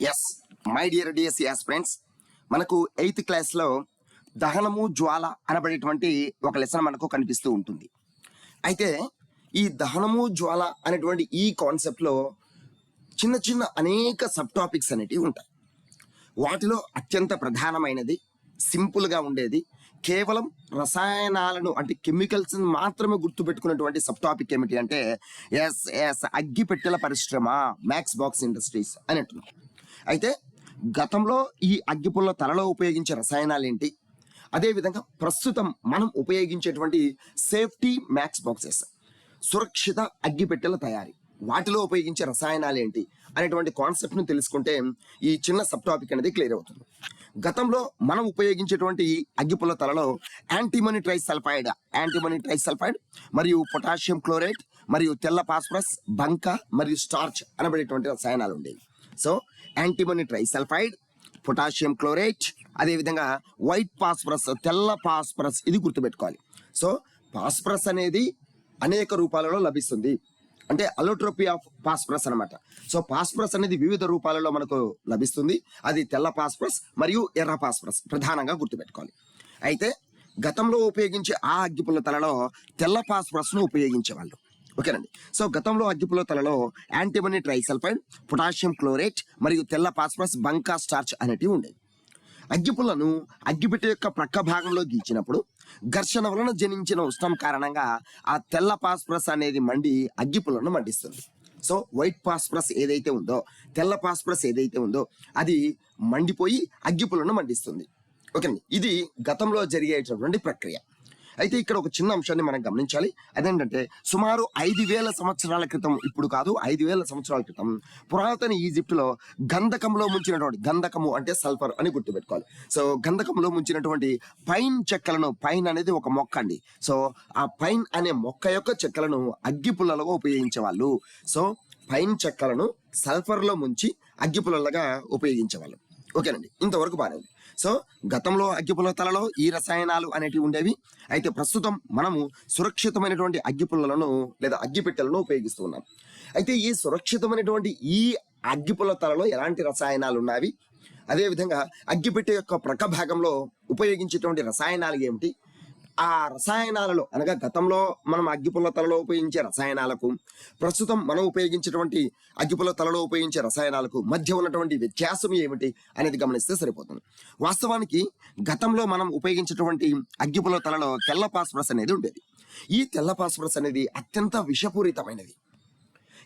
Yes my dear DSC friends మనకు eighth క్లాస్లో దహనము జ్వాల అనబడేటువంటి ఒక లెసన్ మనకు కనిపిస్తూ ఉంటుంది. అయితే ఈ దహనము జ్వాల అనేటువంటి ఈ కాన్సెప్ట్లో చిన్న చిన్న అనేక సబ్ టాపిక్స్ అనేటివి ఉంటాయి. వాటిలో అత్యంత ప్రధానమైనది సింపుల్గా ఉండేది కేవలం రసాయనాలను అంటే కెమికల్స్ మాత్రమే గుర్తుపెట్టుకున్నటువంటి సబ్ టాపిక్ ఏమిటి అంటే ఎస్ ఎస్ అగ్గిపెట్టెల పరిశ్రమ మ్యాక్స్ బాక్స్ ఇండస్ట్రీస్ అని అంటున్నాం అయితే గతంలో ఈ అగ్గిపుల్ల తలలో ఉపయోగించే రసాయనాలు ఏంటి అదేవిధంగా ప్రస్తుతం మనం ఉపయోగించేటువంటి సేఫ్టీ మ్యాక్స్ బాక్సెస్ సురక్షిత అగ్గిపెట్టెల తయారీ వాటిలో ఉపయోగించే రసాయనాలు ఏంటి అనేటువంటి కాన్సెప్ట్ను తెలుసుకుంటే ఈ చిన్న సబ్ టాపిక్ అనేది క్లియర్ అవుతుంది. గతంలో మనం ఉపయోగించేటువంటి అగ్గిపుల్ల తలలో యాంటీమనీ ట్రైసల్ఫైడ్ యాంటీమనీ ట్రైసల్ఫైడ్ మరియు పొటాషియం క్లోరైడ్ మరియు తెల్ల పాస్ఫరస్ బంక మరియు స్టార్చ్ అనబడేటువంటి రసాయనాలు ఉండేవి so antimony trisulphide potassium chlorite అదేవిధంగా వైట్ పాస్పరస్ తెల్ల పాస్పరస్ ఇది గుర్తుపెట్టుకోవాలి. సో పాస్పరస్ అనేది అనేక రూపాలలో లభిస్తుంది. అంటే అలోట్రోపీ ఆఫ్ పాస్పరస్ అన్నమాట. సో పాస్పరస్ అనేది వివిధ రూపాలలో మనకు లభిస్తుంది. అది తెల్ల పాస్పరస్ మరియు ఎర్ర పాస్పరస్ ప్రధానంగా గుర్తుపెట్టుకోవాలి. అయితే గతంలో ఉపయోగించే ఆ అగ్గిపుల్ల తలలో తెల్ల పాస్పరస్ను ఉపయోగించేవాళ్ళు. ఓకేనండి. సో గతంలో అగ్గిపుల్ల తలలో యాంటీమనీ ట్రైసల్ఫైడ్ పొటాషియం క్లోరేట్ మరియు తెల్ల పాస్పరస్ బంకా స్టార్చ్ అనేటివి ఉండేవి. అగ్గిపుల్లను అగ్గిపెట్టె యొక్క ప్రక్క భాగంలో గీచినప్పుడు ఘర్షణ వలన జనించిన ఉష్ణం కారణంగా ఆ తెల్ల పాస్పరస్ అనేది మండి అగ్గిపుల్లను మండిస్తుంది. సో వైట్ పాస్పరస్ ఏదైతే ఉందో తెల్ల పాస్పరస్ ఏదైతే ఉందో అది మండిపోయి అగ్గిపుల్లను మండిస్తుంది. ఓకే ఇది గతంలో జరిగేటటువంటి ప్రక్రియ. అయితే ఇక్కడ ఒక చిన్న అంశాన్ని మనం గమనించాలి. అదేంటంటే సుమారు ఐదు వేల సంవత్సరాల క్రితం ఇప్పుడు కాదు ఐదు వేల సంవత్సరాల క్రితం పురాతన ఈజిప్టులో గంధకంలో ముంచినటువంటి గంధకము అంటే సల్ఫర్ అని గుర్తుపెట్టుకోవాలి. సో గంధకంలో ముంచినటువంటి పైన్ చెక్కలను పైన్ అనేది ఒక మొక్క అండి. సో ఆ పైన్ అనే మొక్క యొక్క చెక్కలను అగ్గి పుల్లలుగా ఉపయోగించేవాళ్ళు. సో పైన్ చెక్కలను సల్ఫర్లో ముంచి అగ్గి పుల్లలుగా ఉపయోగించేవాళ్ళు. ఓకేనండి. ఇంతవరకు బాగానే సో గతంలో అగ్గిపుల్ల తలలో ఈ రసాయనాలు అనేటివి ఉండేవి. అయితే ప్రస్తుతం మనము సురక్షితమైనటువంటి అగ్గిపుల్లలను లేదా అగ్గిపెట్టెలను ఉపయోగిస్తూ ఉన్నాం అయితే ఈ సురక్షితమైనటువంటి ఈ అగ్గిపుల్ల తలలో ఎలాంటి రసాయనాలు ఉన్నవి? అదేవిధంగా అగ్గిపెట్టె యొక్క ప్రక్క భాగంలో ఉపయోగించేటువంటి రసాయనాలు ఏమిటి? ఆ రసాయనాలలో అనగా గతంలో మనం అగ్గిపుల్ల తలలో ఉపయోగించే రసాయనాలకు ప్రస్తుతం మనం ఉపయోగించేటువంటి అగ్గిపుల్ల తలలో ఉపయోగించే రసాయనాలకు మధ్య ఉన్నటువంటి వ్యత్యాసం ఏమిటి అనేది గమనిస్తే సరిపోతుంది. వాస్తవానికి గతంలో మనం ఉపయోగించేటువంటి అగ్గిపుల్ల తలలో తెల్ల పాస్పరస్ అనేది ఉండేది. ఈ తెల్ల పాస్పరస్ అనేది అత్యంత విషపూరితమైనది.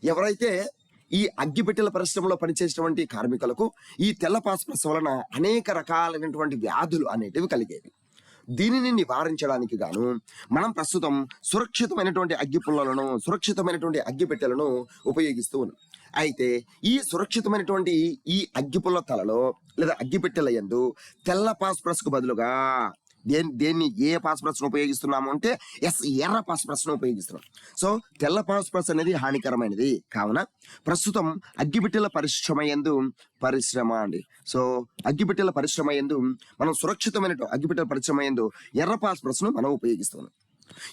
ఎవరైతే ఈ అగ్గిపెట్టెల పరిశ్రమలో పనిచేసినటువంటి కార్మికులకు ఈ తెల్ల పాస్పరస్ వలన అనేక రకాలైనటువంటి వ్యాధులు అనేటివి కలిగేవి. దీనిని నివారించడానికి గాను మనం ప్రస్తుతం సురక్షితమైనటువంటి అగ్గి పుల్లలను సురక్షితమైనటువంటి అగ్గిపెట్టెలను ఉపయోగిస్తూ ఉన్నాం. అయితే ఈ సురక్షితమైనటువంటి ఈ అగ్గిపుల్ల తలలో లేదా అగ్గిపెట్టెల యందు తెల్ల పాస్ప్రస్కు బదులుగా దేని దేన్ని ఏ పాస్పరస్ ఉపయోగిస్తున్నాము అంటే ఎస్ ఎర్ర పాస్పరస్ ఉపయోగిస్తున్నాం. సో తెల్ల పాస్పరస్ అనేది హానికరమైనది. కావున ప్రస్తుతం అగ్గిబిట్టెల పరిశ్రమ ఎందు పరిశ్రమ అండి. సో అగ్గిబిట్టెల పరిశ్రమ ఎందు మనం సురక్షితమైన అగ్గిబిట్టెల పరిశ్రమ ఎందు ఎర్ర పాస్పరస్ను మనం ఉపయోగిస్తున్నాం.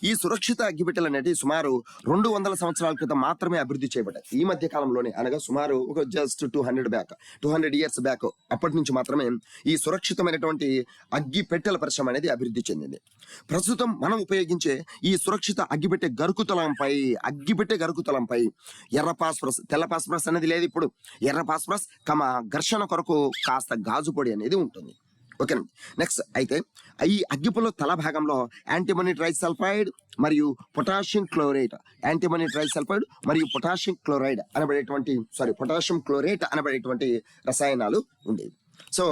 ఈ సురక్షిత అగ్గిపెట్టెలు అనేది సుమారు రెండు వందల సంవత్సరాల క్రితం మాత్రమే అభివృద్ధి చేయబడ్డాయి. ఈ మధ్య కాలంలోనే అనగా సుమారు ఒక just two hundred back two hundred years back అప్పటి నుంచి మాత్రమే ఈ సురక్షితమైనటువంటి అగ్గి పెట్టెల పరిశ్రమ అనేది అభివృద్ధి చెందింది. ప్రస్తుతం మనం ఉపయోగించే ఈ సురక్షిత అగ్గిపెట్టె గరుకుతలంపై అగ్గిపెట్టె గరుకుతలంపై ఎర్ర పాస్పరస్ తెల్ల పాస్పరస్ అనేది లేదు ఇప్పుడు. ఎర్ర పాస్పరస్ కమ ఘర్షణ కొరకు కాస్త గాజు పొడి అనేది ఉంటుంది. ఓకేనండి నెక్స్ట్ అయితే ఈ అగ్గిపుల్ల తల భాగంలో యాంటీమనీ ట్రైసల్ఫైడ్ మరియు పొటాషియం క్లోరైడ్ యాంటీమనీ ట్రైసల్ఫైడ్ మరియు పొటాషియం క్లోరైడ్ అనబడేటువంటి సారీ పొటాషియం క్లోరైడ్ అనబడేటువంటి రసాయనాలు ఉండేవి. సో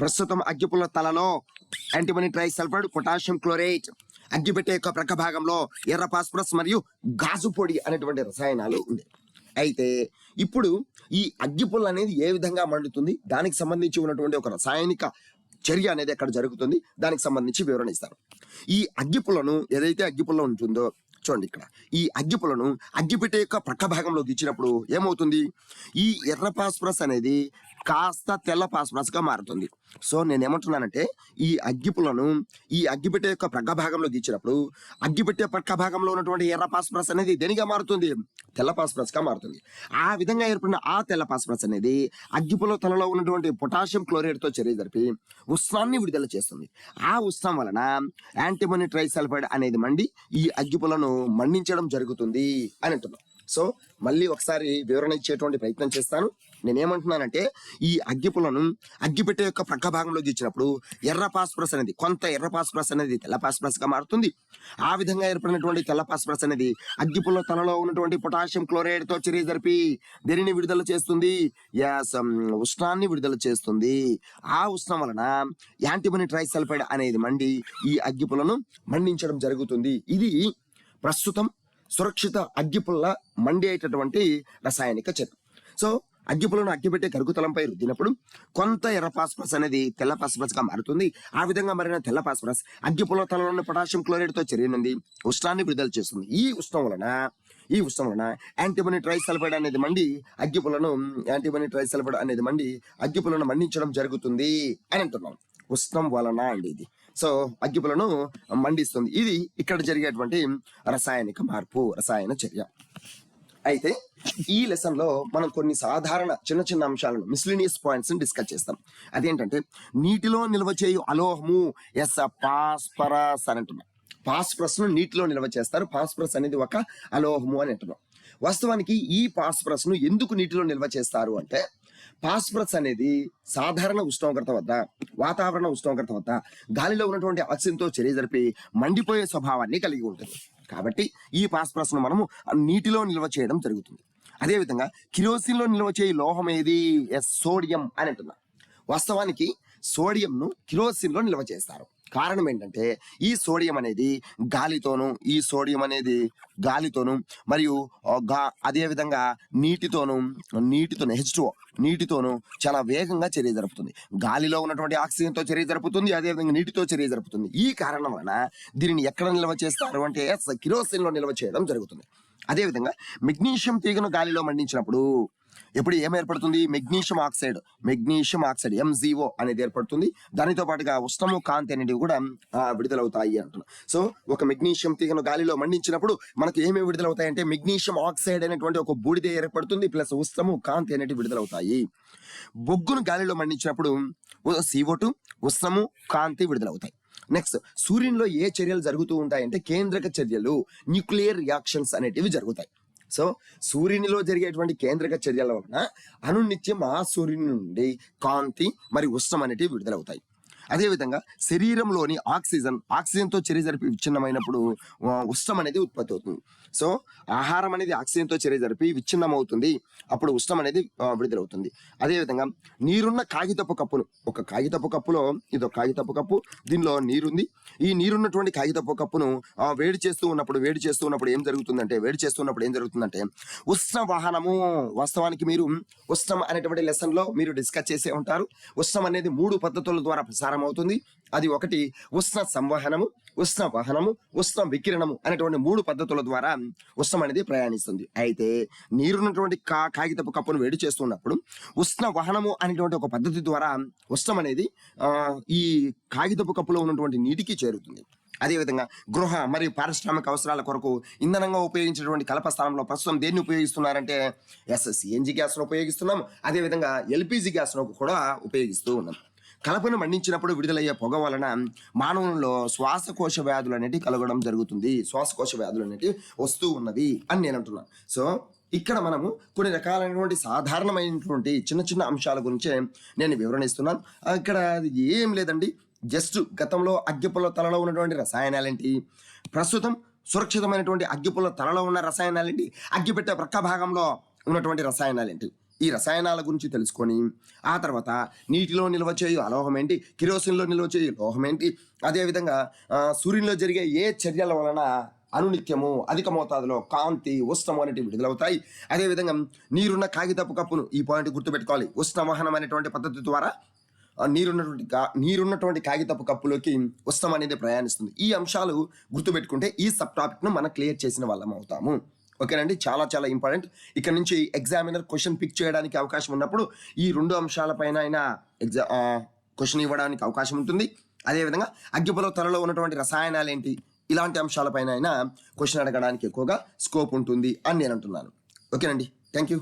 ప్రస్తుతం అగ్గిపుల్ల తలలో యాంటీమనీ ట్రైసల్ఫైడ్ పొటాషియం క్లోరైట్ అగ్గిపెట్టె యొక్క ప్రక్క భాగంలో ఎర్ర పాస్పరస్ మరియు గాజు పొడి అనేటువంటి రసాయనాలు ఉండేవి. అయితే ఇప్పుడు ఈ అగ్గిపుల్ల అనేది ఏ విధంగా మండుతుంది? దానికి సంబంధించి ఉన్నటువంటి ఒక రసాయనిక చర్య అనేది అక్కడ జరుగుతుంది? దానికి సంబంధించి వివరణ ఇస్తారు. ఈ అగ్గిపులను ఏదైతే అగ్గిపుల్ల ఉంటుందో చూడండి ఇక్కడ. ఈ అగ్గిపులను అగ్గిపెట్టె యొక్క ప్రక్క భాగంలో ఇచ్చినప్పుడు ఏమవుతుంది? ఈ ఎర్ర పాస్పరస్ అనేది కాస్త తెల్ల పాస్పరస్గా మారుతుంది. సో నేను ఏమంటున్నానంటే ఈ అగ్గిపులను ఈ అగ్గిపెట్టె యొక్క ప్రక్క భాగంలో గీచినప్పుడు అగ్గిపెట్టె ప్రక్క భాగంలో ఉన్నటువంటి ఎర్ర పాస్పరస్ అనేది దేనిగా మారుతుంది? తెల్ల పాస్పరస్గా మారుతుంది. ఆ విధంగా ఏర్పడిన ఆ తెల్ల పాస్పరస్ అనేది అగ్గిపుల తలలో ఉన్నటువంటి పొటాషియం క్లోరైడ్తో చర్య జరిపి ఉష్ణాన్ని విడుదల చేస్తుంది. ఆ ఉష్ణం వలన యాంటీమోని ట్రైసల్ఫైడ్ అనేది మండి ఈ అగ్గిపులను మండించడం జరుగుతుంది అని అంటున్నాం. సో మళ్ళీ ఒకసారి వివరణ ఇచ్చేటువంటి ప్రయత్నం చేస్తాను. నేనేమంటున్నానంటే ఈ అగ్గిపులను అగ్గిపెట్టె యొక్క ప్రక్క భాగంలో ఇచ్చినప్పుడు ఎర్ర పాస్ప్రస్ అనేది కొంత ఎర్ర పాస్ప్రస్ అనేది తెల్ల పాస్ప్రస్గా మారుతుంది. ఆ విధంగా ఏర్పడినటువంటి తెల్ల పాస్ప్రస్ అనేది అగ్గిపుల్ల తలలో ఉన్నటువంటి పొటాషియం క్లోరైడ్తో చర్య జరిపి దేనిని విడుదల చేస్తుంది? ఉష్ణాన్ని విడుదల చేస్తుంది. ఆ ఉష్ణం వలన యాంటీమోని ట్రైసల్ఫైడ్ అనేది మండి ఈ అగ్గిపులను మండించడం జరుగుతుంది. ఇది ప్రస్తుతం సురక్షిత అగ్గిపుల్ల మండి అయ్యేటటువంటి రసాయనిక చర్య సో అగ్గిపులను అగ్గిపెట్టే కరుగుతలంపై రుద్దినప్పుడు కొంత ఎర్ర పాస్పరస్ అనేది తెల్ల పాస్పరస్గా మారుతుంది. ఆ విధంగా మారిన తెల్ల పాస్పరస్ అగ్గిపుల తలలోని పొటాషియం క్లోరైడ్తో చర్యనుంది ఉష్ణాన్ని విడుదల చేస్తుంది. ఈ ఉష్ణం వలన ఈ ఉష్ణం వలన యాంటీమోని ట్రైసల్ఫైడ్ అనేది మండి అగ్గిపులను యాంటీమోని ట్రైసల్ఫైడ్ అనేది మండి అగ్గిపులను మండించడం జరుగుతుంది అని అంటున్నాం. ఉష్ణం వలన అండి ఇది. సో అగ్గిపులను మండిస్తుంది. ఇది ఇక్కడ జరిగేటువంటి రసాయనిక మార్పు రసాయన చర్య. అయితే ఈ లెసన్లో మనం కొన్ని సాధారణ చిన్న చిన్న అంశాలను మిస్లినియస్ పాయింట్స్ డిస్కస్ చేస్తాం. అదేంటంటే నీటిలో నిల్వ చేయు అలోహము ఎస్ పాస్పరస్ అని అంటున్నాం. పాస్పరస్ను నీటిలో నిల్వ చేస్తారు. పాస్పరస్ అనేది ఒక అలోహము అని అంటున్నాం. వాస్తవానికి ఈ పాస్పరస్ను ఎందుకు నీటిలో నిల్వ చేస్తారు అంటే పాస్పరస్ అనేది సాధారణ ఉష్ణోగ్రత వద్ద వాతావరణ ఉష్ణోగ్రత వద్ద గాలిలో ఉన్నటువంటి ఆక్సిజన్తో చర్య జరిపి మండిపోయే స్వభావాన్ని కలిగి ఉంటుంది. కాబట్టి ఈ పాస్పరస్ను మనము నీటిలో నిల్వ చేయడం జరుగుతుంది. అదేవిధంగా కిరోసిన్లో నిల్వ చేయి లోహం ఏది? ఎస్ సోడియం అని అంటున్నా. వాస్తవానికి సోడియంను కిరోసిన్లో నిల్వ చేస్తారు. కారణం ఏంటంటే ఈ సోడియం అనేది గాలితోనూ ఈ సోడియం అనేది గాలితోనూ మరియు గా అదేవిధంగా నీటితోనూ నీటితోను నీటితోను నీటితోనూ చాలా వేగంగా చర్య జరుపుతుంది. గాలిలో ఉన్నటువంటి ఆక్సిజన్తో చర్య జరుపుతుంది అదే విధంగా నీటితో చర్య జరుపుతుంది. ఈ కారణం వలన దీనిని ఎక్కడ నిల్వ చేస్తారు అంటే కిరోసిన్లో నిల్వ చేయడం జరుగుతుంది. అదేవిధంగా మెగ్నీషియం తీగను గాలిలో మండించినప్పుడు ఎప్పుడు ఏం ఏర్పడుతుంది? Magnesium oxide. Magnesium oxide M G O అనేది ఏర్పడుతుంది. దానితో పాటుగా ఉష్ణము కాంతి అనేటివి కూడా విడుదలవుతాయి అంటున్నాం. సో ఒక మెగ్నీషియం తీగను గాలిలో మండించినప్పుడు మనకు ఏమేమి విడుదలవుతాయి అంటే మెగ్నీషియం ఆక్సైడ్ అనేటువంటి ఒక బూడిద ఏర్పడుతుంది ప్లస్ ఉష్ణము కాంతి అనేటివి విడుదలవుతాయి. బొగ్గును గాలిలో మండించినప్పుడు సిఓ టూ ఉష్ణము కాంతి విడుదలవుతాయి. నెక్స్ట్ సూర్యునిలో ఏ చర్యలు జరుగుతూ ఉంటాయంటే కేంద్రక చర్యలు న్యూక్లియర్ రియాక్షన్స్ అనేటివి జరుగుతాయి. సో సూర్యునిలో జరిగేటువంటి కేంద్రక చర్యల వలన అనునిత్యం ఆ సూర్యుని నుండి కాంతి మరి ఉష్ణం అనేటివి విడుదలవుతాయి. అదేవిధంగా శరీరంలోని ఆక్సిజన్ ఆక్సిజన్తో చర్య జరిపి విచ్ఛిన్నమైనప్పుడు ఉష్ణం అనేది ఉత్పత్తి అవుతుంది. సో ఆహారం అనేది ఆక్సిజన్తో చర్య జరిపి విచ్ఛిన్నం అవుతుంది అప్పుడు ఉష్ణం అనేది విడుదలవుతుంది. అదేవిధంగా నీరున్న కాగితపు కప్పును ఒక కాగితపు కప్పులో ఇది ఒక కాగితపు కప్పు దీనిలో నీరుంది. ఈ నీరున్నటువంటి కాగితపు కప్పును వేడి చేస్తూ ఉన్నప్పుడు వేడి చేస్తూ ఉన్నప్పుడు ఏం జరుగుతుందంటే వేడి చేస్తున్నప్పుడు ఏం జరుగుతుందంటే ఉష్ణ వాహనము వాస్తవానికి మీరు ఉష్ణం అనేటువంటి లెసన్లో మీరు డిస్కస్ చేసే ఉంటారు. ఉష్ణం అనేది మూడు పద్ధతుల ద్వారా ప్రసారం అవుతుంది అది ఒకటి ఉష్ణ సంవహనము ఉష్ణ వాహనము ఉష్ణ వికిరణము అనేటువంటి మూడు పద్ధతుల ద్వారా ఉష్ణం అనేది ప్రయాణిస్తుంది. అయితే నీరున్నటువంటి కా కాగితపు కప్పును వేడి చేస్తున్నప్పుడు ఉష్ణ వహనము అనేటువంటి ఒక పద్ధతి ద్వారా ఉష్ణం అనేది ఈ కాగితపు కప్పులో ఉన్నటువంటి నీటికి చేరుతుంది. అదేవిధంగా గృహ మరియు పారిశ్రామిక అవసరాల కొరకు ఇంధనంగా ఉపయోగించినటువంటి కలప స్థానంలో ప్రస్తుతం దేన్ని ఉపయోగిస్తున్నారంటే ఎస్ సిఎన్జి గ్యాస్ను ఉపయోగిస్తున్నాం. అదేవిధంగా ఎల్పిజి గ్యాస్ను కూడా ఉపయోగిస్తూ ఉన్నాం. కలపను మండించినప్పుడు విడుదలయ్యే పొగ వలన మానవుల్లో శ్వాసకోశ వ్యాధులు అనేటివి కలగడం జరుగుతుంది. శ్వాసకోశ వ్యాధులు అనేటివి వస్తూ ఉన్నవి అని నేను అంటున్నాను సో ఇక్కడ మనము కొన్ని రకాలైనటువంటి సాధారణమైనటువంటి చిన్న చిన్న అంశాల గురించే నేను వివరణ ఇస్తున్నాను ఇక్కడ అది ఏం లేదండి. జస్ట్ గతంలో అగ్గిపుల్ల తలలో ఉన్నటువంటి రసాయనాలేంటి ప్రస్తుతం సురక్షితమైనటువంటి అగ్గిపుల్ల తలలో ఉన్న రసాయనాలేంటి అగ్గిపెట్టే ప్రక్క భాగంలో ఉన్నటువంటి రసాయనాలేంటి ఈ రసాయనాల గురించి తెలుసుకొని ఆ తర్వాత నీటిలో నిల్వ చేయు అలోహం ఏంటి? కిరోసిన్లో నిల్వ చేయు లోహం ఏంటి? అదేవిధంగా సూర్యునిలో జరిగే ఏ చర్యల వలన అనునిత్యము అధిక మోతాదులో కాంతి ఉష్ణము అనేటివి విడుదలవుతాయి. అదేవిధంగా నీరున్న కాగితపు కప్పును ఈ పాయింట్ గుర్తుపెట్టుకోవాలి. ఉష్ణవహనం అనేటువంటి పద్ధతి ద్వారా నీరున్నటువంటి కా నీరున్నటువంటి కాగితపు కప్పులోకి ఉష్ణం అనేది ప్రయాణిస్తుంది. ఈ అంశాలు గుర్తుపెట్టుకుంటే ఈ సబ్ టాపిక్ను మనం క్లియర్ చేసిన వాళ్ళం అవుతాము. ఓకేనండి? చాలా చాలా ఇంపార్టెంట్. ఇక్కడ నుంచి ఎగ్జామినర్ క్వశ్చన్ పిక్ చేయడానికి అవకాశం ఉన్నప్పుడు ఈ రెండు అంశాలపైన అయినా ఎగ్జా క్వశ్చన్ ఇవ్వడానికి అవకాశం ఉంటుంది. అదేవిధంగా అగ్గిపుల త్వరలో ఉన్నటువంటి రసాయనాలు ఏంటి ఇలాంటి అంశాలపైన అయినా క్వశ్చన్ అడగడానికి ఎక్కువగా స్కోప్ ఉంటుంది అని నేను అంటున్నాను. ఓకేనండి? Thank you